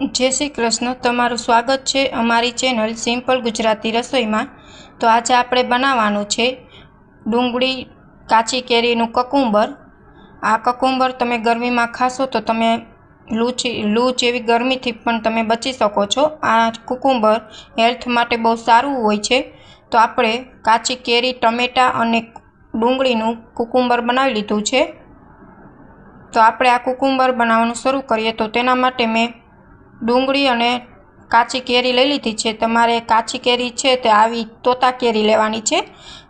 જય શ્રી કૃષ્ણ. તમારું સ્વાગત છે અમારી ચેનલ સિમ્પલ ગુજરાતી રસોઈમાં. તો આજે આપણે બનાવવાનું છે ડુંગળી કાચી કેરીનું કકુંબર. આ કકુંબર તમે ગરમીમાં ખાશો તો તમે લૂચી લૂ જેવી ગરમીથી પણ તમે બચી શકો છો. આ કુકુંબર હેલ્થ માટે બહુ સારું હોય છે. તો આપણે કાચી કેરી, ટમેટાં અને ડુંગળીનું કુકુંબર બનાવી લીધું છે. તો આપણે આ કુકુંબર બનાવવાનું શરૂ કરીએ તો તેના માટે મેં ડુંગળી અને કાચી કેરી લઈ લીધી છે. તમારે કાચી કેરી છે તે આવી તોતા કેરી લેવાની છે.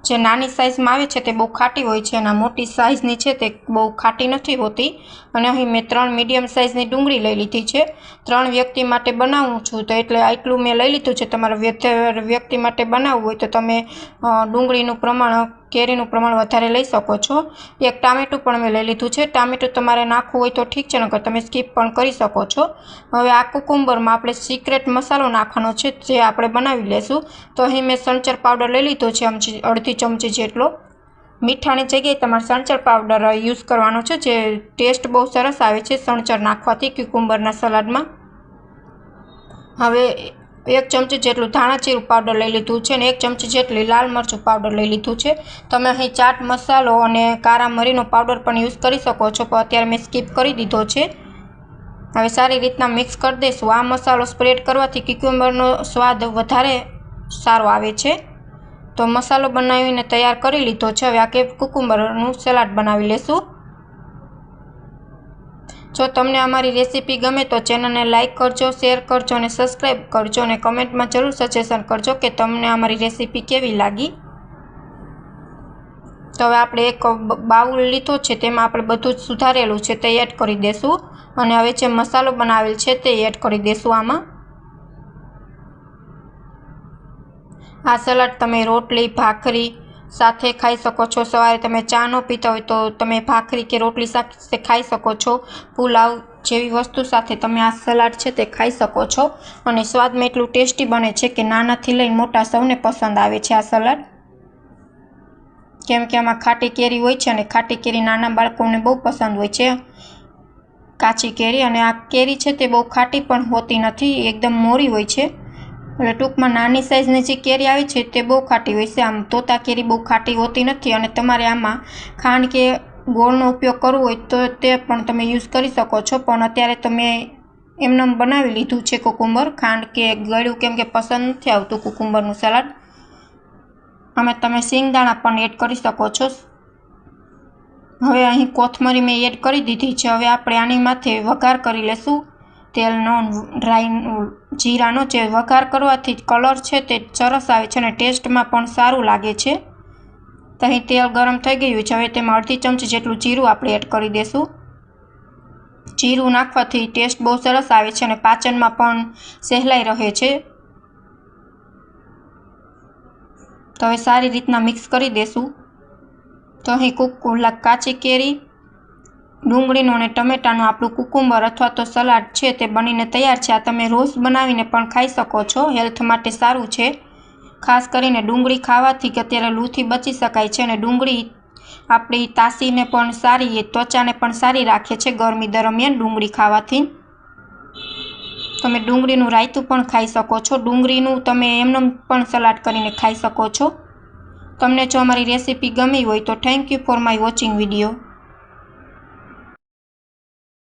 જે નાની સાઇઝમાં આવે છે તે બહુ ખાટી હોય છે અને મોટી સાઇઝની છે તે બહુ ખાટી નથી હોતી. અને અહીં મેં ત્રણ મીડિયમ સાઇઝની ડુંગળી લઈ લીધી છે. ત્રણ વ્યક્તિ માટે બનાવું છું તો એટલે આટલું મેં લઈ લીધું છે. તમારે વ્યક્તિ માટે બનાવવું હોય તો તમે ડુંગળીનું પ્રમાણ કેરીનું પ્રમાણ વધારે લઈ શકો છો. એક ટામેટું પણ મેં લઈ લીધું છે. ટામેટું તમારે નાખવું હોય તો ઠીક છે, નકર તમે સ્કીપ પણ કરી શકો છો. હવે આ કુકુંબરમાં આપણે સિક્રેટ મસાલો નાખવાનો છે, જે આપણે બનાવી લેશું. તો અહીં મેં સંચર પાવડર લઈ લીધો છે ચમચી અડધી ચમચી જેટલો. મીઠાની જગ્યાએ તમારે સંચર પાવડર યુઝ કરવાનો છે, જે ટેસ્ટ બહુ સરસ આવે છે સંચર નાખવાથી ક્યુકુંબરના સલાડમાં. હવે એક ચમચી જેટલું ધાણા પાવડર લઈ લીધું છે અને એક ચમચી જેટલી લાલ મરચું પાવડર લઈ લીધું છે. તમે અહીં ચાટ મસાલો અને કારા મરીનો પાવડર પણ યુઝ કરી શકો છો, પણ અત્યારે મેં સ્કીપ કરી દીધો છે. હવે સારી રીતના મિક્સ કરી દઈશું. આ મસાલો સ્પ્રેડ કરવાથી ક્યુક્યુમ્બરનો સ્વાદ વધારે સારો આવે છે. તો મસાલો બનાવીને તૈયાર કરી લીધો છે. હવે આ કે કુકુંબરનું સલાડ બનાવી લેશું. જો તમને અમારી રેસીપી ગમે તો ચેનલને લાઇક કરજો, શેર કરજો અને સબસ્ક્રાઈબ કરજો અને કમેન્ટમાં જરૂર સજેશન કરજો કે તમને અમારી રેસીપી કેવી લાગી. તો હવે આપણે એક બાઉલ લીધો છે, તેમાં આપણે બધું જ સુધારેલું છે, તે એડ કરી દઈશું અને હવે જે મસાલો બનાવેલ છે, તે એડ કરી દઈશું આમાં. આ સલાડ તમે રોટલી, ભાખરી સાથે ખાઈ શકો છો. સવારે તમે ચા ન પીતા હોય તો તમે ભાખરી કે રોટલી સાથે ખાઈ શકો છો. પુલાવ જેવી વસ્તુ સાથે તમે આ સલાડ છે તે ખાઈ શકો છો. અને સ્વાદમાં એટલું ટેસ્ટી બને છે કે નાનાથી લઈ મોટા સૌને પસંદ આવે છે આ સલાડ. કેમ કે આમાં ખાટી કેરી હોય છે અને ખાટી કેરી નાના બાળકોને બહુ પસંદ હોય છે. કાચી કેરી અને આ કેરી છે તે બહુ ખાટી પણ હોતી નથી. એકદમ મોરી હોય છે. એટલે ટૂંકમાં નાની સાઇઝની જે કેરી આવે છે તે બહુ ખાટી હોય છે. આમ તોતા કેરી બહુ ખાટી હોતી નથી અને તમારે આમાં ખાંડ કે ગોળનો ઉપયોગ કરવો હોય તો તે પણ તમે યુઝ કરી શકો છો. પણ અત્યારે તમે એમને બનાવી લીધું છે કુકુંબર. ખાંડ કે ગળ્યું કેમ કે પસંદ નથી આવતું કુકુંબરનું સલાડ. અમે તમે સિંગદાણા પણ એડ કરી શકો છો. હવે અહીં કોથમરી મેં એડ કરી દીધી છે. હવે આપણે આની માથે વઘાર કરી લેશું. તેલનો ડ્રાય જીરાનો જે વઘાર કરવાથી કલર છે તે સરસ આવે છે અને ટેસ્ટમાં પણ સારું લાગે છે. તો અહીં તેલ ગરમ થઈ ગયું છે. હવે તેમાં અડધી ચમચી જેટલું જીરું આપણે એડ કરી દઈશું જીરું નાખવાથી ટેસ્ટ બહુ સરસ આવે છે અને પાચનમાં પણ સહેલાઈ રહે છે. તો હવે સારી રીતના મિક્સ કરી દઈશું તો અહીં કુક કાચી કેરી ડુંગળીનું અને ટમેટાનું આપણું કુકુંબર અથવા તો સલાડ છે તે બનીને તૈયાર છે. આ તમે રોજ બનાવીને પણ ખાઈ શકો છો. હેલ્થ માટે સારું છે. ખાસ કરીને ડુંગળી ખાવાથી કે અત્યારે લૂથી બચી શકાય છે અને ડુંગળી આપણી તાસીને પણ સારી ત્વચાને પણ સારી રાખે છે ગરમી દરમિયાન ડુંગળી ખાવાથી. તમે ડુંગળીનું રાયતું પણ ખાઈ શકો છો. ડુંગળીનું તમે એમને પણ સલાડ કરીને ખાઈ શકો છો. તમને જો અમારી રેસીપી ગમી હોય તો thank you for my watching video